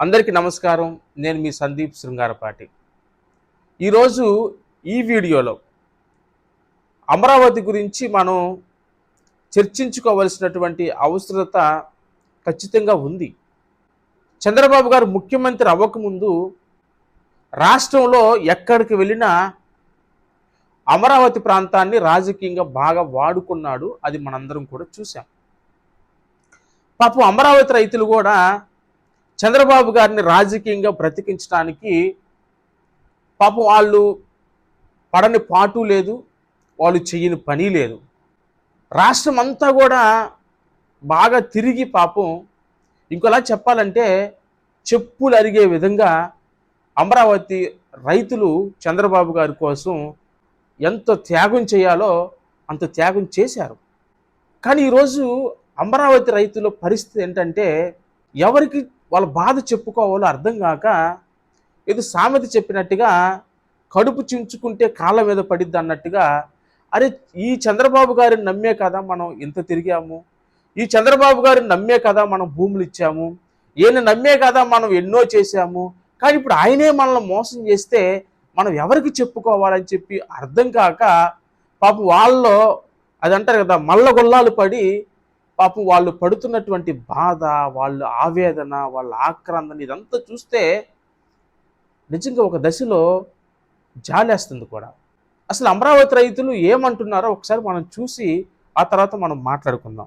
అందరికీ నమస్కారం. నేను మీ సందీప్ శృంగారపాటి. ఈరోజు ఈ వీడియోలో అమరావతి గురించి మనం చర్చించుకోవలసినటువంటి అవసరత ఖచ్చితంగా ఉంది. చంద్రబాబు గారు ముఖ్యమంత్రి అవ్వకముందు రాష్ట్రంలో ఎక్కడికి వెళ్ళినా అమరావతి ప్రాంతాన్ని రాజకీయంగా బాగా వాడుకున్నాడు. అది మనందరం కూడా చూసాం పాపం అమరావతి రైతులు కూడా చంద్రబాబు గారిని రాజకీయంగా బ్రతికించడానికి పాపం వాళ్ళు పడని పాటు లేదు వాళ్ళు చెయ్యని పని లేదు. రాష్ట్రం అంతా కూడా బాగా తిరిగి పాపం ఇంకోలా చెప్పాలంటే చెప్పులు అరిగే విధంగా అమరావతి రైతులు చంద్రబాబు గారి కోసం ఎంత త్యాగం చేయాలో అంత త్యాగం చేశారు. కానీ ఈరోజు అమరావతి రైతుల పరిస్థితి ఏంటంటే ఎవరికి వాళ్ళ బాధ చెప్పుకోవాలో అర్థం కాక ఏదో సామెత చెప్పినట్టుగా కడుపు చించుకుంటే కాళ్ళ మీద పడిద్ది అన్నట్టుగా అరే ఈ చంద్రబాబు గారిని నమ్మే కదా మనం ఇంత తిరిగాము. ఈ చంద్రబాబు గారిని నమ్మే కదా మనం భూములు ఇచ్చాము. ఈయన నమ్మే కదా మనం ఎన్నో చేశాము. కానీ ఇప్పుడు ఆయనే మనల్ని మోసం చేస్తే మనం ఎవరికి చెప్పుకోవాలని చెప్పి అర్థం కాక పాపం వాళ్ళలో అది అంటారు కదా మల్ల గుల్లాలు పడి పాపం వాళ్ళు పడుతున్నటువంటి బాధ వాళ్ళ ఆవేదన వాళ్ళ ఆక్రందన ఇదంతా చూస్తే నిజంగా ఒక దశలో జాలేస్తుంది కూడా. అసలు అమరావతి రైతులు ఏమంటున్నారో ఒకసారి మనం చూసి ఆ తర్వాత మనం మాట్లాడుకుందాం.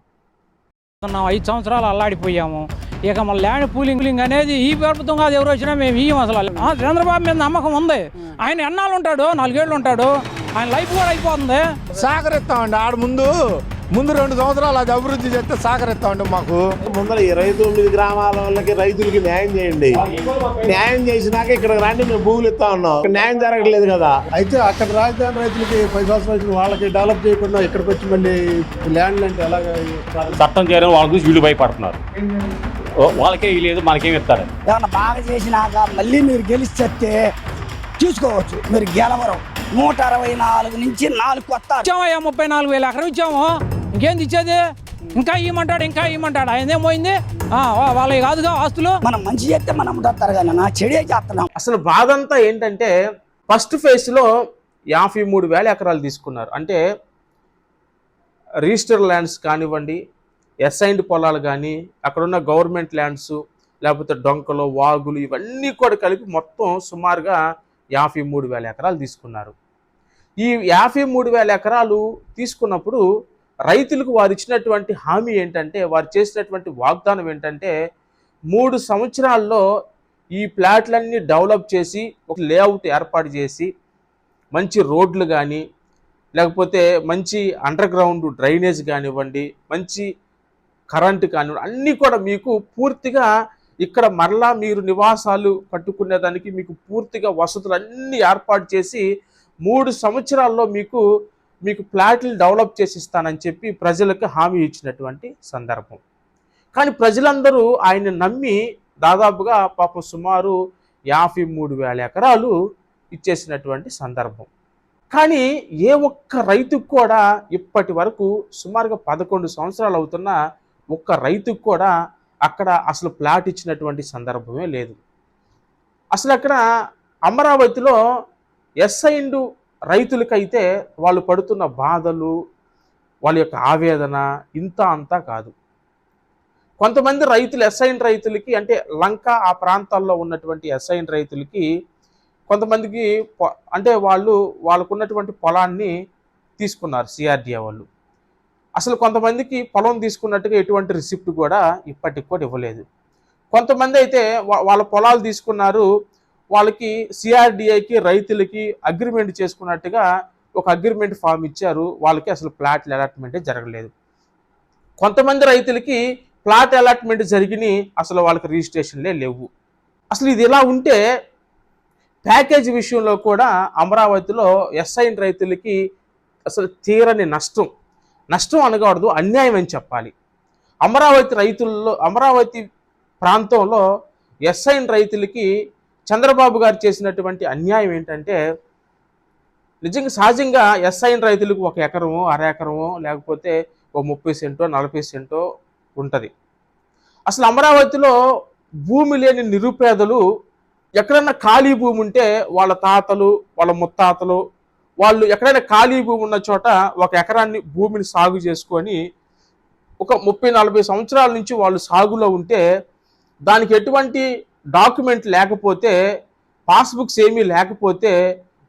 ఐదు సంవత్సరాలు అల్లాడిపోయాము. ఇక మన ల్యాండ్ పూలింగ్ పూలింగ్ అనేది ఈ ప్రభుత్వం కాదు ఎవరు వచ్చినా మేము ఇయ్యం అసలు. ఆ, చంద్రబాబు మీద నమ్మకం ఉంది. ఆయన ఎన్నాళ్ళు ఉంటాడు? నాలుగేళ్ళు ఉంటాడు. ఆయన లైఫ్ కూడా అయిపోతుంది. సహకరిస్తామండి ఆడ ముందు. ముందు రెండు సంవత్సరాలు అది అభివృద్ధి చేస్తే సహకరిస్తామండి మాకు. ముందర ఇరవై తొమ్మిది గ్రామాల వాళ్ళకి రైతులకి న్యాయం చేయండి. న్యాయం చేసినాక ఇక్కడ రండి మేము భూములు ఇస్తా ఉన్నాం. న్యాయం జరగట్లేదు కదా. అయితే అక్కడ రాజధాని రైతులకి పది సంవత్సరాలు వచ్చిన వాళ్ళకి డెవలప్ చేయకుండా ఇక్కడికి వచ్చి మళ్ళీ ల్యాండ్ అంటే ఎలాగ? చట్టం చేయడం వాళ్ళ గురించి వీళ్ళు భయపడుతున్నారు. వాళ్ళకే లేదు మనకేం ఇస్తారు ఏమన్నా బాగా చేసినాక మళ్ళీ మీరు గెలిస్తే చూసుకోవచ్చు మీరు గెలవరు. నూట అరవై నాలుగు నుంచి నాలుగు కొత్త ఇచ్చామయ్యా ముప్పై నాలుగు వేల ఎకరం ఇచ్చాము ఇంకేంది ఇచ్చేది ఇంకా ఇవ్వమంటాడు ఇంకా ఇవ్వమంటాడు. ఆయన ఏం పోయింది? ఆ, వా- వాళ్ళవి కాదుగా ఆస్తులు? మనం మంచి చేస్తే మనం ఉంటారు కానీ నా చెడే చేస్తున్నాం. అసలు బాధ అంతా ఏంటంటే ఫస్ట్ ఫేజ్లో యాభై మూడు వేల ఎకరాలు తీసుకున్నారు. అంటే రిజిస్టర్ ల్యాండ్స్ కానివ్వండి ఎస్ఐన్డ్ పొలాలు కానీ అక్కడున్న గవర్నమెంట్ ల్యాండ్స్ లేకపోతే డొంకలు వాగులు ఇవన్నీ కూడా కలిపి మొత్తం సుమారుగా యాభై మూడు వేల ఎకరాలు తీసుకున్నారు. ఈ యాభై మూడు వేల ఎకరాలు తీసుకున్నప్పుడు రైతులకు వారు ఇచ్చినటువంటి హామీ ఏంటంటే వారు చేసినటువంటి వాగ్దానం ఏంటంటే మూడు సంవత్సరాల్లో ఈ ప్లాట్లన్నీ డెవలప్ చేసి ఒక లేఅవుట్ ఏర్పాటు చేసి మంచి రోడ్లు కానీ లేకపోతే మంచి అండర్ గ్రౌండ్ డ్రైనేజ్ కానివ్వండి మంచి కరెంటు కానివ్వండి అన్నీ కూడా మీకు పూర్తిగా ఇక్కడ మరలా మీరు నివాసాలు కట్టుకునేదానికి మీకు పూర్తిగా వసతులు అన్నీ ఏర్పాటు చేసి మూడు సంవత్సరాల్లో మీకు మీకు ప్లాట్లు డెవలప్ చేసి ఇస్తానని చెప్పి ప్రజలకు హామీ ఇచ్చినటువంటి సందర్భం. కానీ ప్రజలందరూ ఆయన నమ్మి దాదాపుగా పాపం సుమారు యాభై మూడు వేల ఎకరాలు ఇచ్చేసినటువంటి సందర్భం. కానీ ఏ ఒక్క రైతుకు కూడా ఇప్పటి వరకు సుమారుగా పదకొండు సంవత్సరాలు అవుతున్న ఒక్క రైతుకు కూడా అక్కడ అసలు ప్లాట్ ఇచ్చినటువంటి సందర్భమే లేదు. అసలు అక్కడ అమరావతిలో ఎస్ఐండు రైతులకైతే వాళ్ళు పడుతున్న బాధలు వాళ్ళ యొక్క ఆవేదన ఇంత అంతా కాదు. కొంతమంది రైతులు ఎస్ఐన్ రైతులకి అంటే లంక ఆ ప్రాంతాల్లో ఉన్నటువంటి ఎస్ఐన్ రైతులకి కొంతమందికి అంటే వాళ్ళు వాళ్ళకున్నటువంటి పొలాన్ని తీసుకున్నారు సిఆర్డిఏ వాళ్ళు. అసలు కొంతమందికి పొలం తీసుకున్నట్టుగా ఎటువంటి రిసిప్ట్ కూడా ఇప్పటికి కూడా ఇవ్వలేదు. కొంతమంది అయితే వాళ్ళ పొలాలు తీసుకున్నారు వాళ్ళకి సిఆర్డిఐకి రైతులకి అగ్రిమెంట్ చేసుకున్నట్టుగా ఒక అగ్రిమెంట్ ఫామ్ ఇచ్చారు. వాళ్ళకి అసలు ప్లాట్ల అలాట్మెంటే జరగలేదు. కొంతమంది రైతులకి ప్లాట్ అలాట్మెంట్ జరిగినాయి అసలు వాళ్ళకి రిజిస్ట్రేషన్లే లేవు. అసలు ఇది ఇలా ఉంటే ప్యాకేజ్ విషయంలో కూడా అమరావతిలో ఎస్ఐన్ రైతులకి అసలు తీరని నష్టం. నష్టం అనకూడదు అన్యాయం అని చెప్పాలి. అమరావతి రైతుల్లో అమరావతి ప్రాంతంలో ఎస్ఐన్ రైతులకి చంద్రబాబు గారు చేసినటువంటి అన్యాయం ఏంటంటే నిజంగా సహజంగా ఎస్ఐన్ రైతులకు ఒక ఎకరమో అర ఎకరమో లేకపోతే ఓ ముప్పై సెంటో నలభై సెంటో ఉంటుంది. అసలు అమరావతిలో భూమి లేని నిరుపేదలు ఎక్కడన్నా ఖాళీ భూమి ఉంటే వాళ్ళ తాతలు వాళ్ళ ముత్తాతలు వాళ్ళు ఎక్కడైనా ఖాళీ భూమి ఉన్న చోట ఒక ఎకరాన్ని భూమిని సాగు చేసుకొని ఒక ముప్పై నలభై సంవత్సరాల నుంచి వాళ్ళు సాగులో ఉంటే దానికి ఎటువంటి డాక్యుమెంట్ లేకపోతే పాస్బుక్స్ ఏమీ లేకపోతే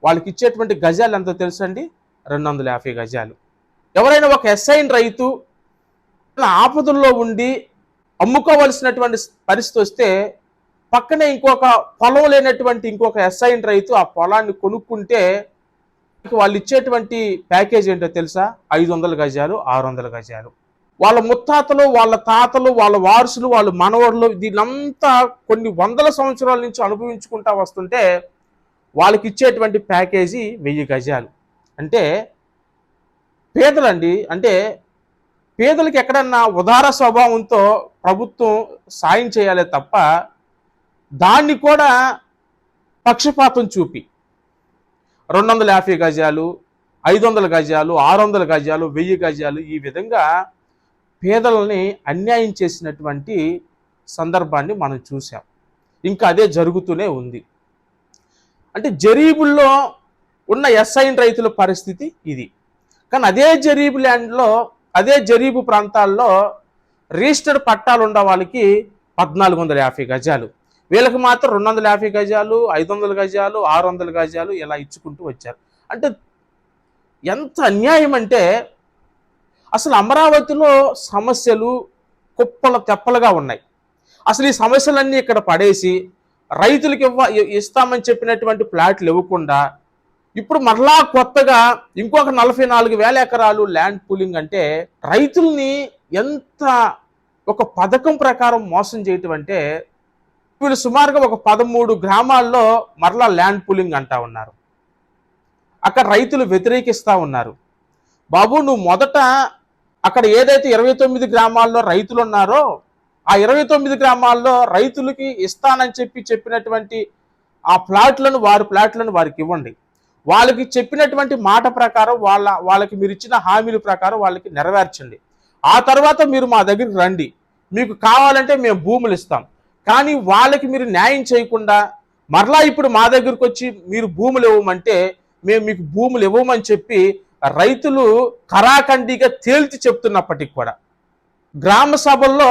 వాళ్ళకి ఇచ్చేటువంటి గజాలు ఎంతో తెలుసండి? రెండు వందల యాభై గజాలు. ఎవరైనా ఒక ఎస్ఐన్ రైతు ఆపదల్లో ఉండి అమ్ముకోవలసినటువంటి పరిస్థితి వస్తే పక్కనే ఇంకొక పొలం లేనటువంటి ఇంకొక ఎస్ఐన్ రైతు ఆ పొలాన్ని కొనుక్కుంటే వాళ్ళు ఇచ్చేటువంటి ప్యాకేజ్ ఏంటో తెలుసా? ఐదు వందల గజాలు ఆరు వందల గజాలు. వాళ్ళ ముత్తాతలు వాళ్ళ తాతలు వాళ్ళ వారసులు వాళ్ళ మనవరులు దీనంతా కొన్ని వందల సంవత్సరాల నుంచి అనుభవించుకుంటా వస్తుంటే వాళ్ళకి ఇచ్చేటువంటి ప్యాకేజీ వెయ్యి గజాలు. అంటే పేదలండి అంటే పేదలకు ఎక్కడన్నా ఉదార స్వభావంతో ప్రభుత్వం సాయం చేయాలి తప్ప దాన్ని కూడా పక్షపాతం చూపి. రెండు వందల యాభై గజాలు ఐదు వందల గజాలు ఆరు వందల గజాలు వెయ్యి గజాలు ఈ విధంగా పేదలని అన్యాయం చేసినటువంటి సందర్భాన్ని మనం చూసాం ఇంకా అదే జరుగుతూనే ఉంది. అంటే జరీబుల్లో ఉన్న ఎస్ఐన్ రైతుల పరిస్థితి ఇది. కానీ అదే జరీబు ల్యాండ్లో అదే జరీబు ప్రాంతాల్లో రిజిస్టర్డ్ పట్టాలు ఉన్న వాళ్ళకి పద్నాలుగు వందల యాభై గజాలు. వీళ్ళకి మాత్రం రెండు వందల యాభై గజాలు ఐదు వందల గజాలు ఆరు వందల గజాలు ఇలా ఇచ్చుకుంటూ వచ్చారు. అంటే ఎంత అన్యాయం అంటే అసలు అమరావతిలో సమస్యలు కుప్పల తెప్పలుగా ఉన్నాయి. అసలు ఈ సమస్యలన్నీ ఇక్కడ పడేసి రైతులకు ఇవ్వ ఇస్తామని చెప్పినటువంటి ప్లాట్లు ఇవ్వకుండా ఇప్పుడు మరలా కొత్తగా ఇంకొక నలభై నాలుగు వేల ఎకరాలు ల్యాండ్ పూలింగ్ అంటే రైతుల్ని ఎంత ఒక పథకం ప్రకారం మోసం చేయటం అంటే వీళ్ళు సుమారుగా ఒక పదమూడు గ్రామాల్లో మరలా ల్యాండ్ పూలింగ్ అంటా ఉన్నారు. అక్కడ రైతులు వ్యతిరేకిస్తూ ఉన్నారు. బాబు నువ్వు మొదట అక్కడ ఏదైతే ఇరవై తొమ్మిది గ్రామాల్లో రైతులు ఉన్నారో ఆ ఇరవై తొమ్మిది గ్రామాల్లో రైతులకి ఇస్తానని చెప్పి చెప్పినటువంటి ఆ ప్లాట్లను వారి ప్లాట్లను వారికి ఇవ్వండి. వాళ్ళకి చెప్పినటువంటి మాట ప్రకారం వాళ్ళ వాళ్ళకి మీరు ఇచ్చిన హామీల ప్రకారం వాళ్ళకి నెరవేర్చండి. ఆ తర్వాత మీరు మా దగ్గరికి రండి. మీకు కావాలంటే మేము భూములు ఇస్తాం. కానీ వాళ్ళకి మీరు న్యాయం చేయకుండా మరలా ఇప్పుడు మా దగ్గరకు వచ్చి మీరు భూములు ఇవ్వమంటే మేము మీకు భూములు ఇవ్వమని చెప్పి రైతులు కరాఖండిగా తేల్చి చెప్తున్నప్పటికి కూడా గ్రామ సభల్లో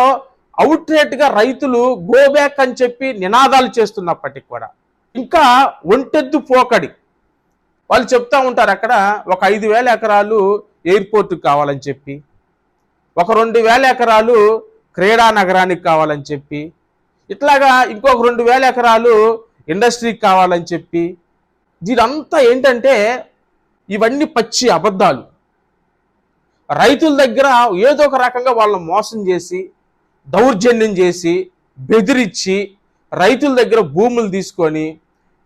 అవుట్రేట్గా రైతులు గోబ్యాక్ అని చెప్పి నినాదాలు చేస్తున్నప్పటికి కూడా ఇంకా ఒంటెద్దు పోకడి. వాళ్ళు చెప్తా ఉంటారు అక్కడ ఒక ఐదు వేల ఎకరాలు ఎయిర్పోర్ట్కి కావాలని చెప్పి ఒక రెండు వేల ఎకరాలు క్రీడా నగరానికి కావాలని చెప్పి ఇట్లాగా ఇంకొక రెండు వేల ఎకరాలు ఇండస్ట్రీకి కావాలని చెప్పి. దీనంతా ఏంటంటే ఇవన్నీ పచ్చి అబద్ధాలు. రైతుల దగ్గర ఏదో ఒక రకంగా వాళ్ళని మోసం చేసి దౌర్జన్యం చేసి బెదిరించి రైతుల దగ్గర భూములు తీసుకొని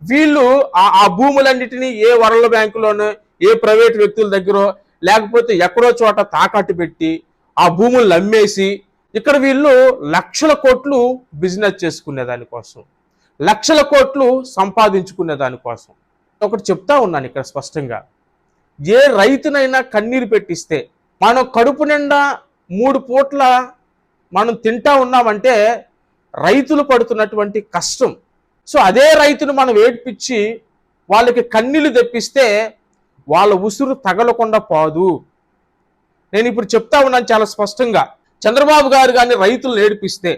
వీళ్ళు ఆ ఆ భూములన్నిటినీ ఏ వరల్డ్ బ్యాంకులోనో ఏ ప్రైవేట్ వ్యక్తుల దగ్గర లేకపోతే ఎక్కడో చోట తాకట్టు పెట్టి ఆ భూములు అమ్మేసి ఇక్కడ వీళ్ళు లక్షల కోట్లు బిజినెస్ చేసుకునే దానికోసం లక్షల కోట్లు సంపాదించుకునే దానికోసం ఒకటి చెప్తా ఉన్నాను ఇక్కడ స్పష్టంగా. ఏ రైతునైనా కన్నీరు పెట్టిస్తే మనం కడుపు నిండా మూడు పూట్ల మనం తింటా ఉన్నామంటే రైతులు పడుతున్నటువంటి కష్టం. సో అదే రైతును మనం ఏడ్పించి వాళ్ళకి కన్నీళ్ళు తెప్పిస్తే వాళ్ళ ఉసురు తగలకుండా పోదు. నేను ఇప్పుడు చెప్తా ఉన్నాను చాలా స్పష్టంగా. చంద్రబాబు గారు కానీ రైతులను ఏడిపిస్తే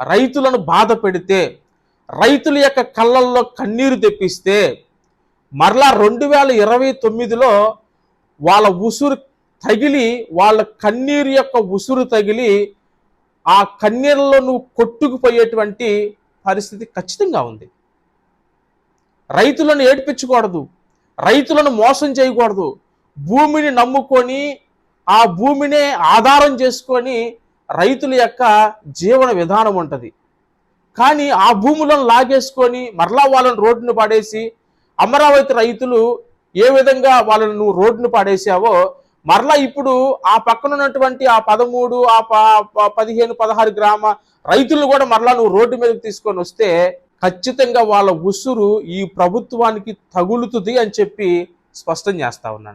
రైతులను బాధ పెడితే రైతుల యొక్క కళ్ళల్లో కన్నీరు తెప్పిస్తే మరలా రెండు వేల ఇరవై తొమ్మిదిలో వాళ్ళ ఉసురు తగిలి వాళ్ళ కన్నీరు యొక్క ఉసురు తగిలి ఆ కన్నీళ్ళలో నువ్వు కొట్టుకుపోయేటువంటి పరిస్థితి ఖచ్చితంగా ఉంది. రైతులను ఏడ్పించకూడదు. రైతులను మోసం చేయకూడదు. భూమిని నమ్ముకొని ఆ భూమినే ఆధారం చేసుకొని రైతుల యొక్క జీవన విధానం ఉంటుంది. కానీ ఆ భూములను లాగేసుకొని మరలా వాళ్ళని రోడ్డును పడేసి అమరావతి రైతులు ఏ విధంగా వాళ్ళను నువ్వు రోడ్డును పాడేసావో మరలా ఇప్పుడు ఆ పక్కన ఉన్నటువంటి ఆ పదమూడు ఆ ప- పదిహేను పదహారు గ్రామ రైతులు కూడా మరలా నువ్వు రోడ్డు మీదకి తీసుకొని వస్తే ఖచ్చితంగా వాళ్ళ ఉసురు ఈ ప్రభుత్వానికి తగులుతుంది అని చెప్పి స్పష్టం చేస్తా ఉన్నాను.